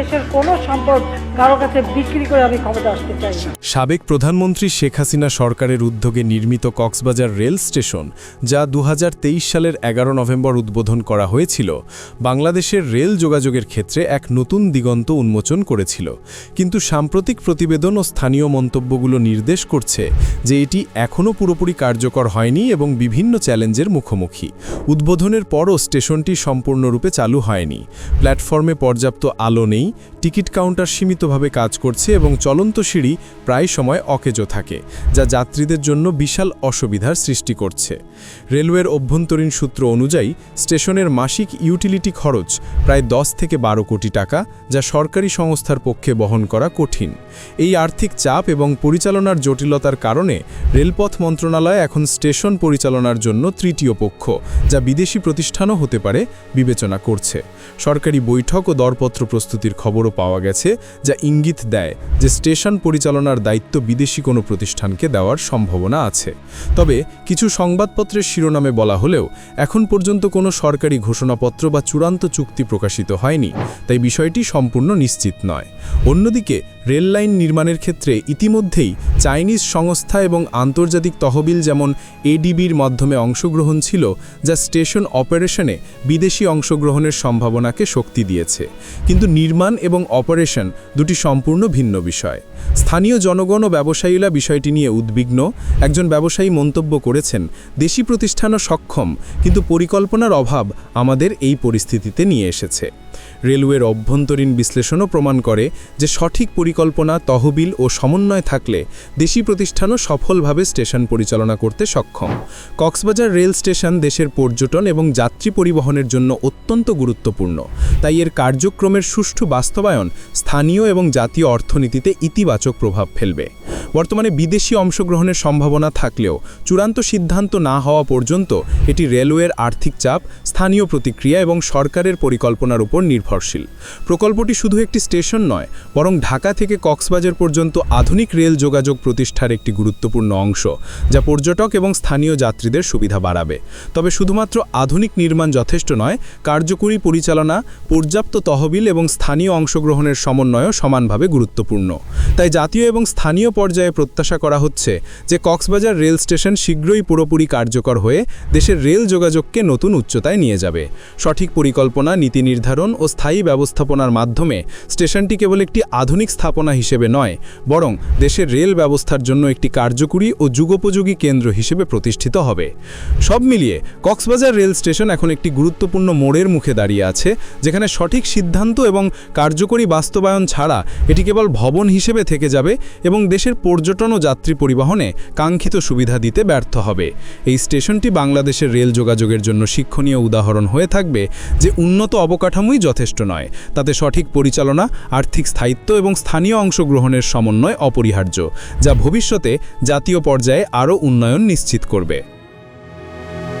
দেশের কোনো সম্পদ কারও কাছে বিক্রি করে আমি ক্ষমতা আসতে চাই সাবেক প্রধানমন্ত্রী শেখ হাসিনা সরকারের উদ্যোগে নির্মিত কক্সবাজার রেল স্টেশন, যা দু হাজার তেইশ সালের এগারো নভেম্বর উদ্বোধন করা হয়েছিল, বাংলাদেশের রেল যোগাযোগের ক্ষেত্রে এক নতুন দিগন্ত উন্মোচন করেছিল। কিন্তু সাম্প্রতিক প্রতিবেদন ও স্থানীয় মন্তব্যগুলো নির্দেশ করছে যে এটি এখনও পুরোপুরি কার্যকর হয়নি এবং বিভিন্ন চ্যালেঞ্জের মুখোমুখি। উদ্বোধনের পরও স্টেশনটি সম্পূর্ণরূপে চালু হয়নি। প্ল্যাটফর্মে পর্যাপ্ত আলো নেই টিকিট কাউন্টার সীমিতভাবে কাজ করছে এবং চলন্ত সিঁড়ি প্রায় সময় অকেজো থাকে, যা যাত্রীদের জন্য বিশাল অসুবিধার সৃষ্টি করছে। রেলওয়ের অভ্যন্তরীণ সূত্র অনুযায়ী, স্টেশনের মাসিক ইউটিলিটি খরচ প্রায় দশ থেকে বারো কোটি টাকা, যা সরকারি সংস্থার পক্ষে বহন করা কঠিন। এই আর্থিক চাপ এবং পরিচালনার জটিলতার কারণে রেলপথ মন্ত্রণালয় এখন স্টেশন পরিচালনার জন্য তৃতীয় পক্ষ, যা বিদেশি প্রতিষ্ঠানও হতে পারে, বিবেচনা করছে। সরকারি বৈঠক ও দরপত্র প্রস্তুতির খবরও পাওয়া গেছে যা ইঙ্গিত দেয় যে স্টেশন পরিচালনার দায়িত্ব বিদেশি কোনো প্রতিষ্ঠানকে দেওয়ার সম্ভাবনা আছে। তবে কিছু সংবাদপত্রের শিরোনামে বলা হলেও, এখন পর্যন্ত কোনো সরকারি ঘোষণাপত্র বা চূড়ান্ত চুক্তি প্রকাশিত হয়নি, তাই বিষয়টি সম্পূর্ণ নিশ্চিত নয়। অন্যদিকে, রেললাইন নির্মাণের ক্ষেত্রে ইতিমধ্যেই চাইনিজ সংস্থা এবং আন্তর্জাতিক তহবিল যেমন এডিবির মাধ্যমে অংশগ্রহণ ছিল, যা স্টেশন অপারেশনে বিদেশি অংশগ্রহণের সম্ভাবনাকে শক্তি দিয়েছে। কিন্তু নির্মাণ এবং অপারেশন দুটি সম্পূর্ণ ভিন্ন বিষয়। স্থানীয় জনগণ ও ব্যবসায়ীরা বিষয়টি নিয়ে উদ্বিগ্ন। একজন ব্যবসায়ী মন্তব্য করেছেন, দেশি প্রতিষ্ঠানও সক্ষম, কিন্তু পরিকল্পনার অভাব আমাদের এই পরিস্থিতিতে নিয়ে এসেছে। রেলওয়ের অভ্যন্তরীণ বিশ্লেষণও প্রমাণ করে যে সঠিক পরিকল্পনা, তহবিল ও সমন্বয় থাকলে দেশি প্রতিষ্ঠানও সফলভাবে স্টেশন পরিচালনা করতে সক্ষম। কক্সবাজার রেল স্টেশন দেশের পর্যটন এবং যাত্রী পরিবহনের জন্য অত্যন্ত গুরুত্বপূর্ণ। তাই এর কার্যক্রমের সুষ্ঠু বাস্তবায়ন স্থানীয় এবং জাতীয় অর্থনীতিতে ইতিবাচক প্রভাব ফেলবে। বর্তমানে বিদেশি অংশগ্রহণের সম্ভাবনা থাকলেও চূড়ান্ত সিদ্ধান্ত না হওয়া পর্যন্ত এটি রেলওয়ের আর্থিক চাপ, স্থানীয় প্রতিক্রিয়া এবং সরকারের পরিকল্পনার উপর নির্ভরশীল। প্রকল্পটি শুধু একটি স্টেশন নয়, বরং ঢাকা থেকে কক্সবাজার পর্যন্ত আধুনিক রেল যোগাযোগ প্রতিষ্ঠার একটি গুরুত্বপূর্ণ অংশ, যা পর্যটক এবং স্থানীয় যাত্রীদের সুবিধা বাড়াবে। তবে শুধুমাত্র আধুনিক নির্মাণ যথেষ্ট নয়, কার্যকরী পরিচালনা, পর্যাপ্ত তহবিল এবং স্থানীয় অংশগ্রহণের সমন্বয়ও সমানভাবে গুরুত্বপূর্ণ। তাই জাতীয় এবং স্থানীয় পর্যায়ে প্রত্যাশা করা হচ্ছে যে কক্সবাজার রেল স্টেশন শীঘ্রই পুরোপুরি কার্যকর হয়ে দেশের রেল যোগাযোগকে নতুন উচ্চতায় নিয়ে যাবে। সঠিক পরিকল্পনা, নীতি নির্ধারণ ও স্থায়ী ব্যবস্থাপনার মাধ্যমে স্টেশনটি কেবল একটি আধুনিক স্থাপনা হিসেবে নয়, বরং দেশের রেল ব্যবস্থার জন্য একটি কার্যকরী ও যুগোপযোগী কেন্দ্র হিসেবে প্রতিষ্ঠিত হবে। সব মিলিয়ে কক্সবাজার রেল স্টেশন এখন একটি গুরুত্বপূর্ণ মোড়ের মুখে দাঁড়িয়ে আছে, যেখানে সঠিক সিদ্ধান্ত এবং কার্যকরী বাস্তবায়ন ছাড়া এটি কেবল ভবন হিসেবে থেকে যাবে এবং দেশের পর্যটন ও যাত্রী পরিবহনে কাঙ্ক্ষিত সুবিধা দিতে ব্যর্থ হবে। এই স্টেশনটি বাংলাদেশের রেল যোগাযোগের জন্য শিক্ষণীয় উদাহরণ হয়ে থাকবে যে উন্নত অবকাঠামোই যথেষ্ট নয়। তাতে সঠিক পরিচালনা, আর্থিক স্থায়িত্ব এবং স্থানীয় অংশগ্রহণের সমন্বয় অপরিহার্য, যা ভবিষ্যতে জাতীয় পর্যায়ে আরও উন্নয়ন নিশ্চিত করবে।